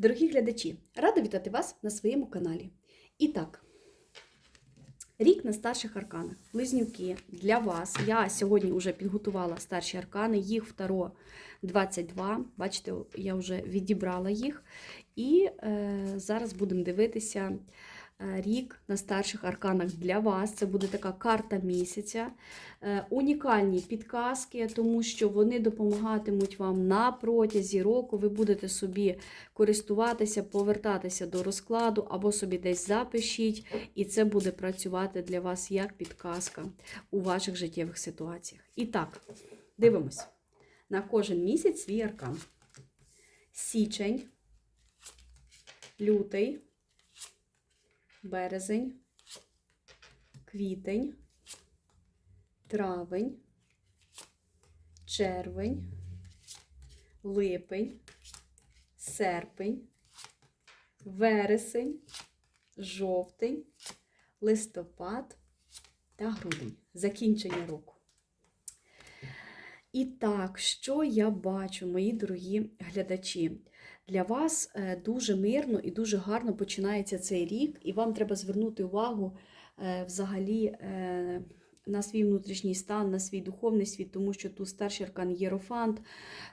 Дорогі глядачі, рада вітати вас на своєму каналі. І так, рік на старших арканах. Близнюки для вас. Я сьогодні вже підготувала старші аркани, їх второ 22. Бачите, я вже відібрала їх. І е, зараз будемо дивитися рік на старших арканах для вас. Це буде така карта місяця. Е, унікальні підказки, тому що вони допомагатимуть вам на протязі року. Ви будете собі користуватися, повертатися до розкладу, або собі десь запишіть, і це буде працювати для вас як підказка у ваших життєвих ситуаціях. І так, дивимось на кожен місяць свій аркан. Січень, лютий, березень, квітень травень, червень, липень, серпень, вересень, жовтень, листопад та грудень. Закінчення року. І так, що я бачу, мої дорогі глядачі? Для вас е, дуже мирно і дуже гарно починається цей рік, і вам треба звернути увагу е, взагалі е, на свій внутрішній стан, на свій духовний світ, тому що тут старший аркан Єрофант,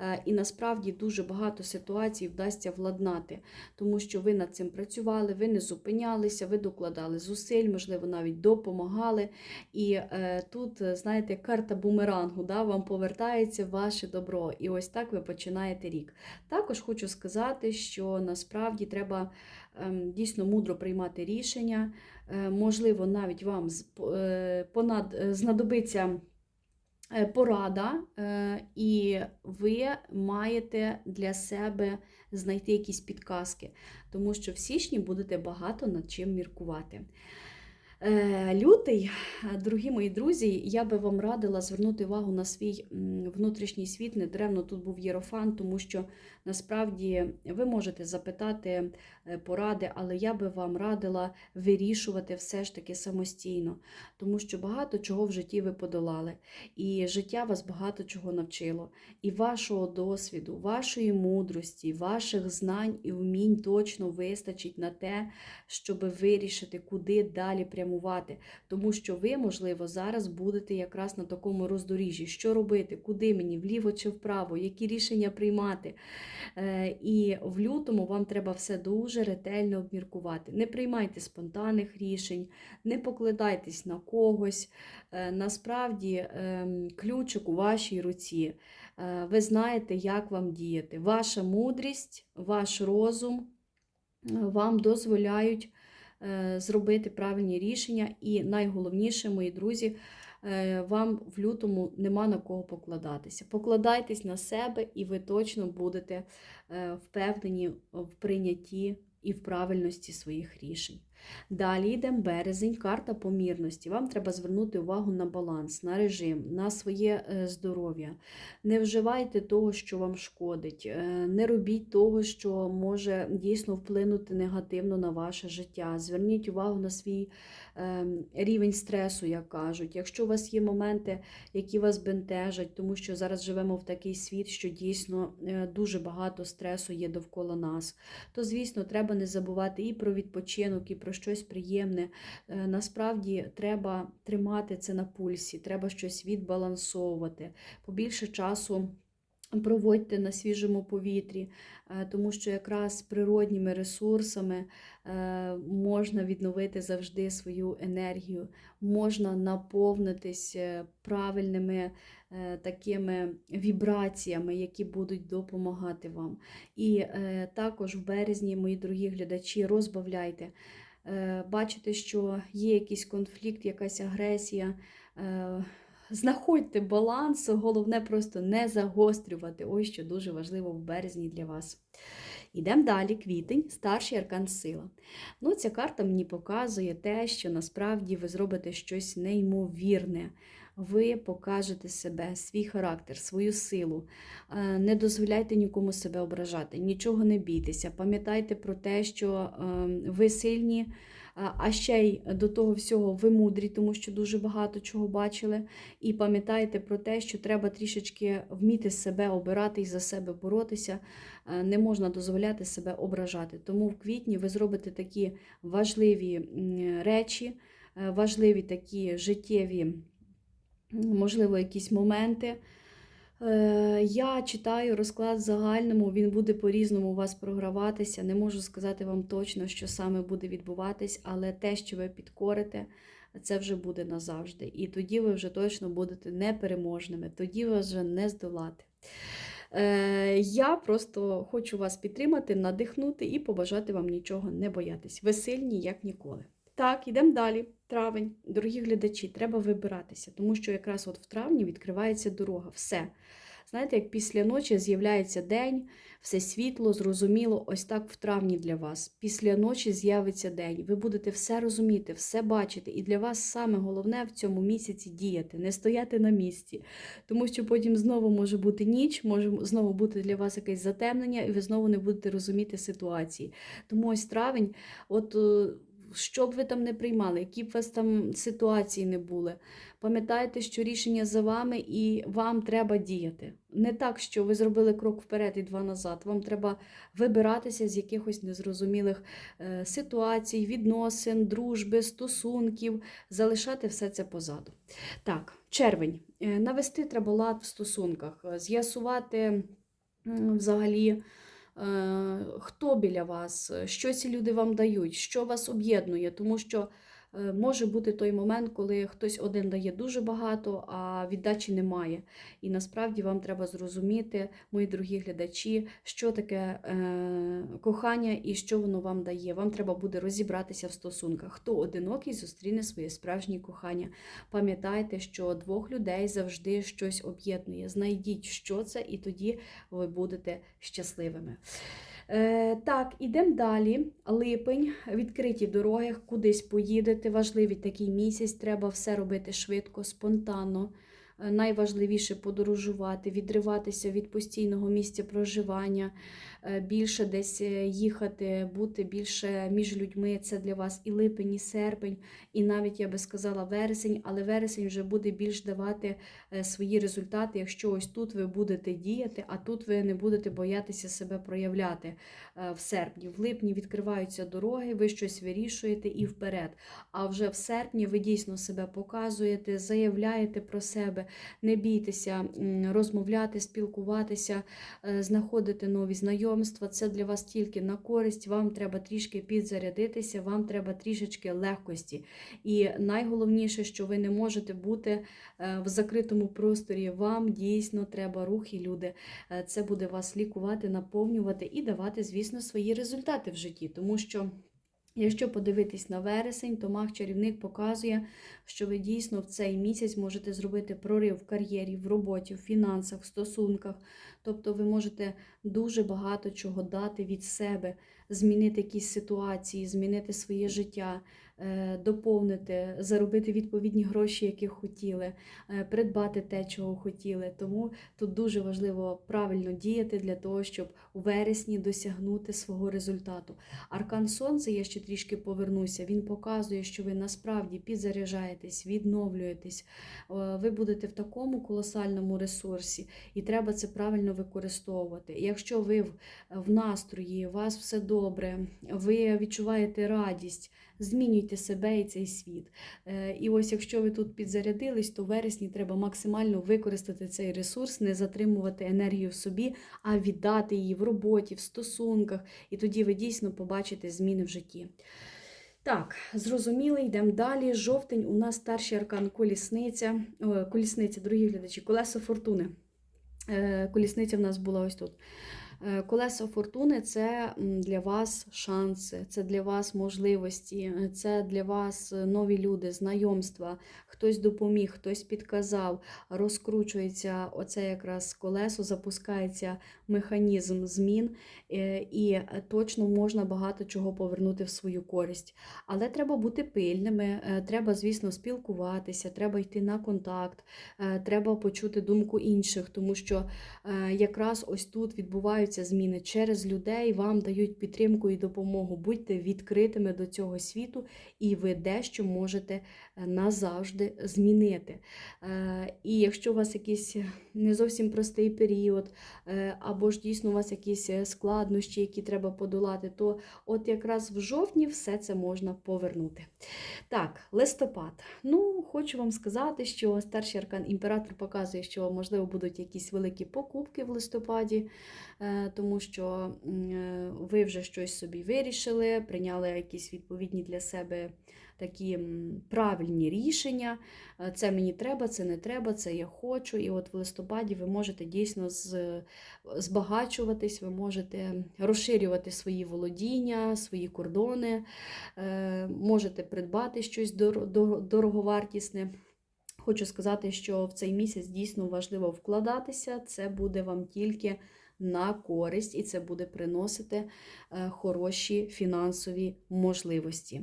е, і насправді дуже багато ситуацій вдасться владнати, тому що ви над цим працювали, ви не зупинялися, ви докладали зусиль, можливо, навіть допомагали. І е, тут, знаєте, карта бумерангу, да, вам повертається ваше добро. І ось так ви починаєте рік. Також хочу сказати, що насправді треба дійсно мудро приймати рішення. Е, Можливо, навіть вам е, понад, е, знадобиться порада, і ви маєте для себе знайти якісь підказки, тому що в січні будете багато над чим міркувати. Е, Лютий, е, дорогі мої друзі, я би вам радила звернути увагу на свій внутрішній світ. Недаремно тут був Єрофан, тому що насправді ви можете запитати е, поради, але я би вам радила вирішувати все ж таки самостійно, тому що багато чого в житті ви подолали, і життя вас багато чого навчило. І вашого досвіду, вашої мудрості, ваших знань і вмінь точно вистачить на те, щоб вирішити, куди далі прямувати. Тому що ви, можливо, зараз будете якраз на такому роздоріжжі, що робити, куди мені, вліво чи вправо, які рішення приймати. Е, І в лютому вам треба все дуже ретельно обміркувати. Не приймайте спонтанних рішень, не покладайтесь на когось. Е, Насправді ем, ключик у вашій руці. Е, Ви знаєте, як вам діяти. Ваша мудрість, ваш розум вам дозволяють зробити правильні рішення. І найголовніше, мої друзі, е, вам в лютому нема на кого покладатися. Покладайтесь на себе, і ви точно будете е, впевнені в прийнятті і в правильності своїх рішень. Далі йдемо березень, карта помірності. Вам треба звернути увагу на баланс, на режим, на своє е, здоров'я. Не вживайте того, що вам шкодить, е, не робіть того, що може дійсно вплинути негативно на ваше життя. Зверніть увагу на свій е, рівень стресу, як кажуть. Якщо у вас є моменти, які вас бентежать, тому що зараз живемо в такий світ, що дійсно дуже багато стресу є довкола нас, то, звісно, треба не забувати і про відпочинок, і про щось приємне. Е, Насправді треба тримати це на пульсі, треба щось відбалансовувати, побільше часу. Проводьте на свіжому повітрі, е, тому що якраз природніми ресурсами е, можна відновити завжди свою енергію, можна наповнитись правильними такими вібраціями, які будуть допомагати вам. І також в березні, мої дорогі глядачі, розбавляйте. Е, Бачите, що є якийсь конфлікт, якась агресія. е, Знаходьте баланс, головне просто не загострювати. Ось що дуже важливо в березні для вас. Ідемо далі, квітень, старший аркан сила. Ну, Ця карта мені показує те, що насправді ви зробите щось неймовірне. Ви покажете себе, свій характер, свою силу. Е, Не дозволяйте нікому себе ображати, нічого не бійтеся. Пам'ятайте про те, що ем, ви сильні. А- А ще й до того всього ви мудрі, тому що дуже багато чого бачили. І пам'ятайте про те, що треба трішечки вміти себе обирати і за себе боротися. Е, Не можна дозволяти себе ображати. Тому в квітні ви зробите такі важливі речі, е, важливі такі життєві, можливо, якісь моменти. Е, Я читаю розклад в загальному, він буде по-різному у вас програватися. Не можу сказати вам точно, що саме буде відбуватись, але те, що ви підкорите, це вже буде назавжди. І тоді ви вже точно будете непереможними, тоді вас вже не здолати. Е, Я просто хочу вас підтримати, надихнути і побажати вам нічого не боятись. Ви сильні, як ніколи. Так, йдемо далі. Травень, дорогі глядачі, треба вибиратися, тому що якраз от в травні відкривається дорога. Все. Знаєте, як після ночі з'являється день, все світло, зрозуміло, ось так в травні для вас. Після ночі з'явиться день. Ви будете все розуміти, все бачити. І для вас саме головне в цьому місяці діяти, не стояти на місці. Тому що потім знову може бути ніч, може знову бути для вас якесь затемнення, і ви знову не будете розуміти ситуації. Тому ось травень, от. Що б ви там не приймали, які б у вас там ситуації не були, пам'ятайте, що рішення за вами і вам треба діяти. Не так, що ви зробили крок вперед і два назад. Вам треба вибиратися з якихось незрозумілих е, ситуацій, відносин, дружби, стосунків, залишати все це позаду. Так, червень. Е, Навести треба лад в стосунках, е, з'ясувати взагалі. Е, Хто біля вас, що ці люди вам дають, що вас об'єднує, тому що може бути той момент, коли хтось один дає дуже багато, а віддачі немає. І насправді вам треба зрозуміти, мої дорогі глядачі, що таке е, кохання і що воно вам дає. Вам треба буде розібратися в стосунках. Хто одинокий зустріне своє справжнє кохання. Пам'ятайте, що двох людей завжди щось об'єднує. Знайдіть, що це, і тоді ви будете щасливими. Е, так, ідемо далі. Липень, відкриті дороги, кудись поїдете. Важливий такий місяць, треба все робити швидко, спонтанно. Найважливіше подорожувати, відриватися від постійного місця проживання, е, більше десь е, їхати, бути більше між людьми. Це для вас і липень, і серпень, і навіть я би сказала вересень, але вересень вже буде більш давати е, свої результати, якщо ось тут ви будете діяти, а тут ви не будете боятися себе проявляти в серпні. В липні відкриваються дороги, ви щось вирішуєте і вперед. А вже в серпні ви дійсно себе показуєте, заявляєте про себе, не бійтеся розмовляти, спілкуватися, е, знаходити нові знайомства. Це для вас тільки на користь. Вам треба трішки підзарядитися, вам треба трішечки легкості. І найголовніше, що ви не можете бути е, в закритому просторі. Вам дійсно треба рух і люди. Е, Це буде вас лікувати, наповнювати і давати, звісно, свої результати в житті, тому що. Якщо подивитись на вересень, то маг-чарівник показує, що ви дійсно в цей місяць можете зробити прорив в кар'єрі, в роботі, в фінансах, в стосунках. Тобто ви можете дуже багато чого дати від себе, змінити якісь ситуації, змінити своє життя, е, доповнити, заробити відповідні гроші, які хотіли, е, придбати те, чого хотіли. Тому тут дуже важливо правильно діяти для того, щоб у вересні досягнути свого результату. Аркан Сонце, я ще трішки повернуся, він показує, що ви насправді підзаряджаєтесь, відновлюєтесь, е, ви будете в такому колосальному ресурсі, і треба це правильно використовувати. Якщо ви в, в настрої, у вас все добре, ви відчуваєте радість, змінюйте себе і цей світ. Е, І ось якщо ви тут підзарядились, то в вересні треба максимально використати цей ресурс, не затримувати енергію в собі, а віддати її в роботі, в стосунках, і тоді ви дійсно побачите зміни в житті. Так, зрозуміли, йдемо далі. Жовтень у нас старший аркан колісниця. О, колісниця, дорогі глядачі, колесо фортуни. Е, Колісниця в нас була ось тут. Е, Колесо фортуни це для вас шанси, це для вас можливості, е, це для вас е, нові люди, знайомства. Хтось допоміг, хтось підказав, розкручується оце якраз колесо, запускається механізм змін, і точно можна багато чого повернути в свою користь. Але треба бути пильними, треба, звісно, спілкуватися, треба йти на контакт, треба почути думку інших, тому що якраз ось тут відбуваються зміни через людей, вам дають підтримку і допомогу. Будьте відкритими до цього світу, і ви дещо можете е, назавжди змінити. Е, І якщо у вас якийсь не зовсім простий період, е, або ж дійсно у вас якісь е, складнощі, які треба подолати, то от якраз в жовтні все це можна повернути. Так, листопад. Ну, хочу вам сказати, що старший аркан імператор показує, що можливо будуть якісь великі покупки в листопаді, е, тому що е, ви вже щось собі вирішили, прийняли якісь відповідні для себе такі правильні рішення. Е, Це мені треба, це не треба, це я хочу. І от в листопаді ви можете дійсно збагачуватись, ви можете розширювати свої володіння, свої кордони, е, можете придбати щось дор- дор- дороговартісне. Хочу сказати, що в цей місяць дійсно важливо вкладатися, це буде вам тільки на користь і це буде приносити е, хороші фінансові можливості.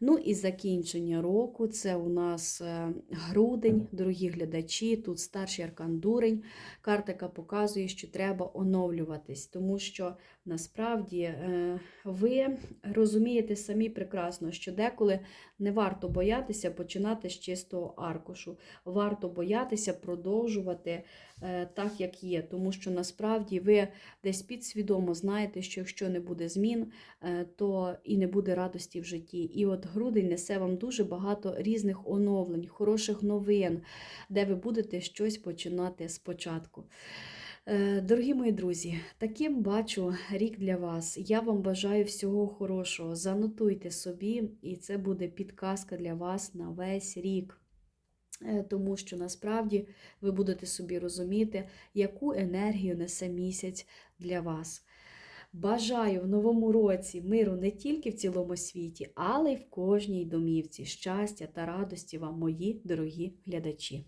Ну і закінчення року це у нас е, грудень, дорогі глядачі. Тут старший аркан дурень. Картика показує, що треба оновлюватись, тому що насправді е, ви розумієте самі прекрасно, що деколи не варто боятися починати з чистого аркушу. Варто боятися продовжувати е, так, як є, тому що насправді ви десь підсвідомо знаєте, що якщо не буде змін, е, то і не буде радості в житті. І от грудень несе вам дуже багато різних оновлень, хороших новин, де ви будете щось починати спочатку. Е, Дорогі мої друзі, таким бачу рік для вас. Я вам бажаю всього хорошого. Занотуйте собі, і це буде підказка для вас на весь рік. Е, Тому що насправді ви будете собі розуміти, яку енергію несе місяць для вас. Бажаю в новому році миру не тільки в цілому світі, але й в кожній домівці. Щастя та радості вам, мої дорогі глядачі!